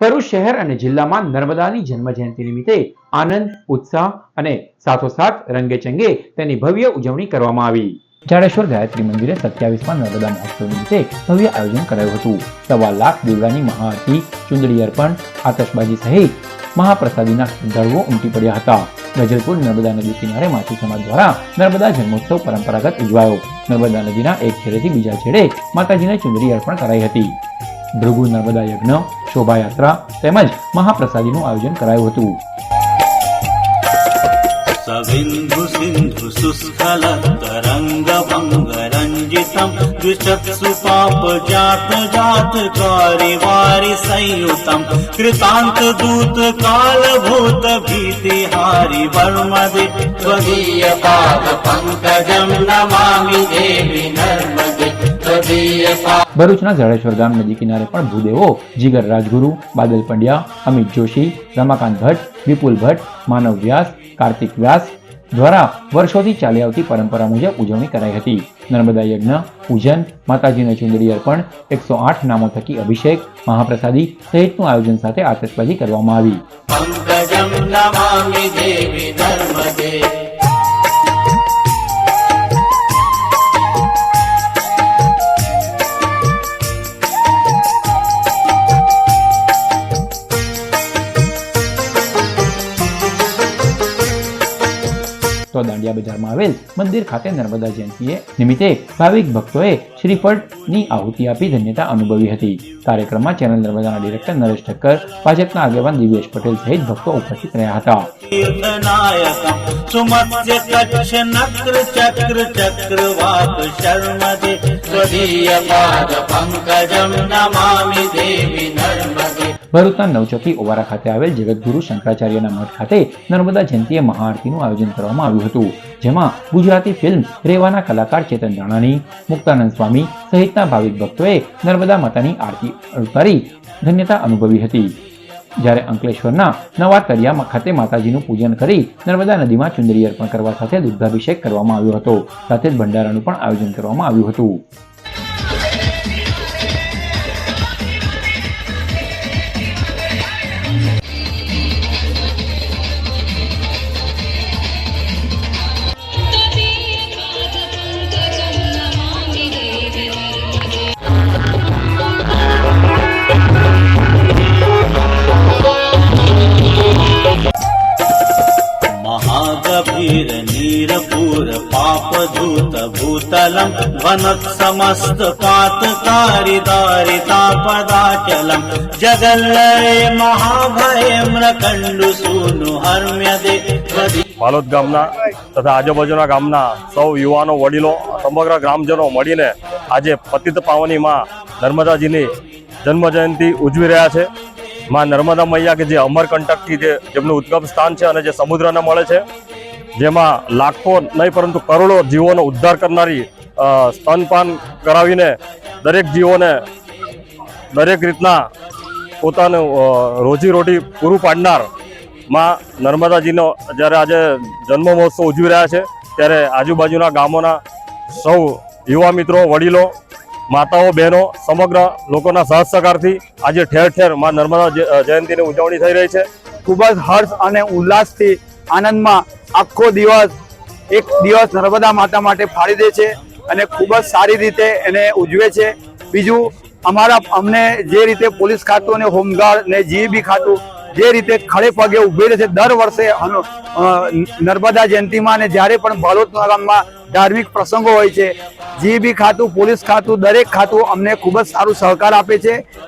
ભરૂચ શહેર અને જિલ્લામાં નર્મદાની જન્મ જયંતિ નિમિત્તે આનંદ, ઉત્સાહ અને સાથોસાથ રંગેચંગે તેની ભવ્ય ઉજવણી કરવામાં આવી. જાડેશ્વર ગાયત્રી મંદિરે સત્યાવીસમાં નર્મદા મહોત્સવ નિમિત્તે ભવ્ય આયોજન કરાયું હતું. સવા લાખ દીવડાની મહાઆરતી, ચુંદડી અર્પણ, આતશબાજી સહિત મહાપ્રસાદીના શ્રદ્ધાળુઓ ઉમટી પડ્યા હતા. ગજલપુર નર્મદા નદી કિનારે માછી સમાજ દ્વારા નર્મદા જન્મોત્સવ પરંપરાગત ઉજવાયો. નર્મદા નદીના એક છેડેથી બીજા છેડે માતાજીને ચુંદડી અર્પણ કરાઈ હતી. ભૃગુ નર્મદા યજ્ઞ શોભાયાત્રા તેમજ મહાપ્રસાદીનું આયોજન કરાયું હતું. સવિન્ધુ સિંધુ સુસ્ખલ તરંગ ભંગ રંજિતમ દ્વિચક્ષુ પાપ જાત જાત કારિ વારી સંયુતમ કૃતાંત દૂત કાલ ભૂત ભીતિ હારી વર્મદિ ત્વદીય પાદ પંકજમ નમામિ ભરૂચના જાડેશ્વર ગામ નદી કિનારે પણ ભૂદેવો, જીગર રાજગુરુ, બાદલ પંડ્યા, અમિત જોશી, રમાકાંત ભટ્ટ, વિપુલ ભટ્ટ, માનવ વ્યાસ, કાર્તિક વ્યાસ દ્વારા વર્ષોથી ચાલી આવતી પરંપરા મુજબ ઉજવણી કરાઈ હતી. નર્મદા યજ્ઞ, પૂજન, માતાજીને ચુંદડી અર્પણ, એકસો આઠ નામો થકી અભિષેક, મહાપ્રસાદી સહિતનું આયોજન સાથે આતશબાજી કરવામાં આવી. તો દાંડિયા બજારમાં આવેલ મંદિર ખાતે નર્મદા જયંતીએ નિમિત્તે ભાવિક ભક્તોએ શ્રીફળની આહુતિ આપી ધન્યતા અનુભવી હતી. કાર્યક્રમમાં ચેનલ નર્મદાના ડિરેક્ટર નરેશ ઠક્કર, ભાજપના આગેવાન દિવેશ પટેલ સહિત ભક્તો ઉપસ્થિત રહ્યા હતા. સ્વદીય પાદ પંકજમ નમામિ દેવી ભરૂચના નવચોકી ઓવારા ખાતે આવેલ જગતગુરુ શંકરાચાર્યના મઠ ખાતે નર્મદા જયંતિએ મહાઆરતીનું આયોજન કરવામાં આવ્યું હતું, જેમાં ગુજરાતી ફિલ્મ રેવાના કલાકાર ચેતન રાણાની, મુક્તાનંદ સ્વામી સહિતના ભાવિક ભક્તોએ નર્મદા માતાની આરતી ઉતારી ધન્યતા અનુભવી હતી. જ્યારે અંકલેશ્વરના નવા તરિયા ખાતે માતાજીનું પૂજન કરી નર્મદા નદીમાં ચુંદરી અર્પણ કરવા સાથે દુગ્ધાભિષેક કરવામાં આવ્યો હતો, સાથે જ ભંડારાનું પણ આયોજન કરવામાં આવ્યું હતું. पापधूत भूतलम् वनत्समस्त पातकारि दारितापदाचलम् जगल्लये महाभये म्रकण्डु सूनु हर्म्यदे त्वदि બાલોદ ગામના તથા આજુબાજુના ગામના સૌ યુવાનો વડીલો સમગ્ર ગ્રામજનો મળીને આજે પતિત પાવની માં નર્મદાજીની જન્મ જયંતિ ઉજવી રહ્યા છે માં નર્મદા મૈયા કે જે અમરકંટકથી જે જેમનું ઉદ્ગમ સ્થાન છે અને જે સમુદ્રને મળે છે જેમાં લાખો નહીં, પરંતુ કરોડો જીવોનો ઉદ્ધાર કરનારી સ્તનપાન કરાવીને દરેક જીવોને દરેક રીતના પોતાનું રોજીરોટી પૂરું પાડનારમાં નર્મદાજીનો જ્યારે આજે જન્મ મહોત્સવ ઉજવી રહ્યા છે, ત્યારે આજુબાજુના ગામોના સૌ યુવા મિત્રો, વડીલો, માતાઓ, બહેનો, સમગ્ર લોકોના સહજ આજે ઠેર ઠેરમાં નર્મદા જય- જયંતિની ઉજવણી થઈ રહી છે. ખૂબ જ હર્ષ અને ઉલ્લાસથી આનંદમાં આખો દિવસ, એક દિવસ નર્મદા માતા માટે ફાળી દે છે અને ખૂબ જ સારી રીતે એને ઉજવે છે. બીજું, અમારા, અમને જે રીતે પોલીસ ખાતું અને હોમગાર્ડ ને જીબી ખાતું જે રીતે ખડે પગે ઊભી રહે છે, દર વર્ષે નર્મદા જયંતિમાં અને જ્યારે પણ બાલોદ ગામમાં ધાર્મિક પ્રસંગો હોય છે જીબી ખાતું, પોલીસ ખાતું, દરેક ખાતું અમને ખૂબ જ સારું સહકાર આપે છે.